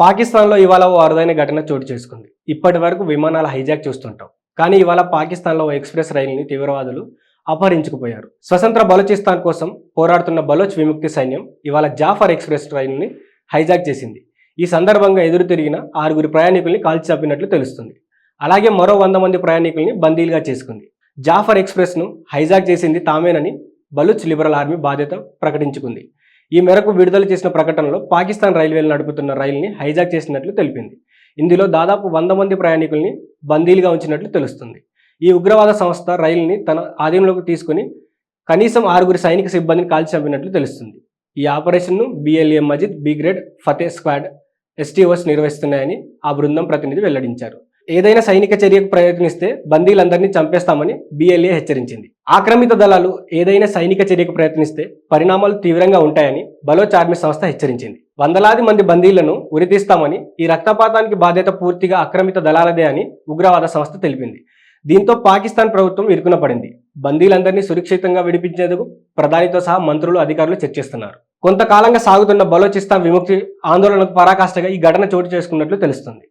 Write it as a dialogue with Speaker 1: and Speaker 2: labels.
Speaker 1: పాకిస్తాన్లో ఇవాళ ఓ అరుదైన ఘటన చోటు చేసుకుంది. ఇప్పటి వరకు విమానాల హైజాక్ చూస్తుంటాం. కానీ ఇవాళ పాకిస్తాన్లో ఓ ఎక్స్ప్రెస్ రైలుని తీవ్రవాదులు అపహరించుకుపోయారు. స్వతంత్ర బలోచిస్తాన్ కోసం పోరాడుతున్న బలోచ్ విముక్తి సైన్యం ఇవాళ జాఫర్ ఎక్స్ప్రెస్ రైలుని హైజాక్ చేసింది. ఈ సందర్భంగా ఎదురు తిరిగిన ఆరుగురు ప్రయాణికుల్ని కాల్చి చంపినట్లు తెలుస్తుంది. అలాగే మరో వంద మంది ప్రయాణికుల్ని బందీలుగా చేసుకుంది. జాఫర్ ఎక్స్ప్రెస్ను హైజాక్ చేసింది తామేనని బలూచ్ లిబరల్ ఆర్మీ బాధ్యత ప్రకటించుకుంది. ఈ మేరకు విడుదల చేసిన ప్రకటనలో పాకిస్తాన్ రైల్వేలు నడుపుతున్న రైలుని హైజాక్ చేసినట్లు తెలిపింది. ఇందులో దాదాపు వంద మంది ప్రయాణికుల్ని బందీలుగా ఉంచినట్లు తెలుస్తుంది. ఈ ఉగ్రవాద సంస్థ రైలుని తన ఆధీనంలోకి తీసుకుని కనీసం ఆరుగురు సైనిక సిబ్బందిని కాల్చి చంపినట్లు తెలుస్తుంది. ఈ ఆపరేషన్ను BLA Majeed brigade Fateh squad STOS నిర్వహిస్తున్నాయని ఆ బృందం ప్రతినిధి వెల్లడించారు. ఏదైనా సైనిక చర్యకు ప్రయత్నిస్తే బందీలందరినీ చంపేస్తామని బిఎల్ఏ హెచ్చరించింది. ఆక్రమిత దళాలు ఏదైనా సైనిక చర్యకు ప్రయత్నిస్తే పరిణామాలు తీవ్రంగా ఉంటాయని బలోచ్ ఆర్మీ సంస్థ హెచ్చరించింది. వందలాది మంది బందీలను ఉరితీస్తామని ఈ రక్తపాతానికి బాధ్యత పూర్తిగా ఆక్రమిత దళాలదే అని ఉగ్రవాద సంస్థ తెలిపింది. దీంతో పాకిస్తాన్ ప్రభుత్వం ఇరుకున పడింది బందీలందరినీ సురక్షితంగా విడిపించేందుకు ప్రధానితో సహా మంత్రులు అధికారులు చర్చిస్తున్నారు కొంతకాలంగా సాగుతున్న బలోచిస్తాన్ విముక్తి ఆందోళనకు పరాకాష్ఠగా ఈ ఘటన చోటు చేసుకున్నట్లు తెలుస్తుంది.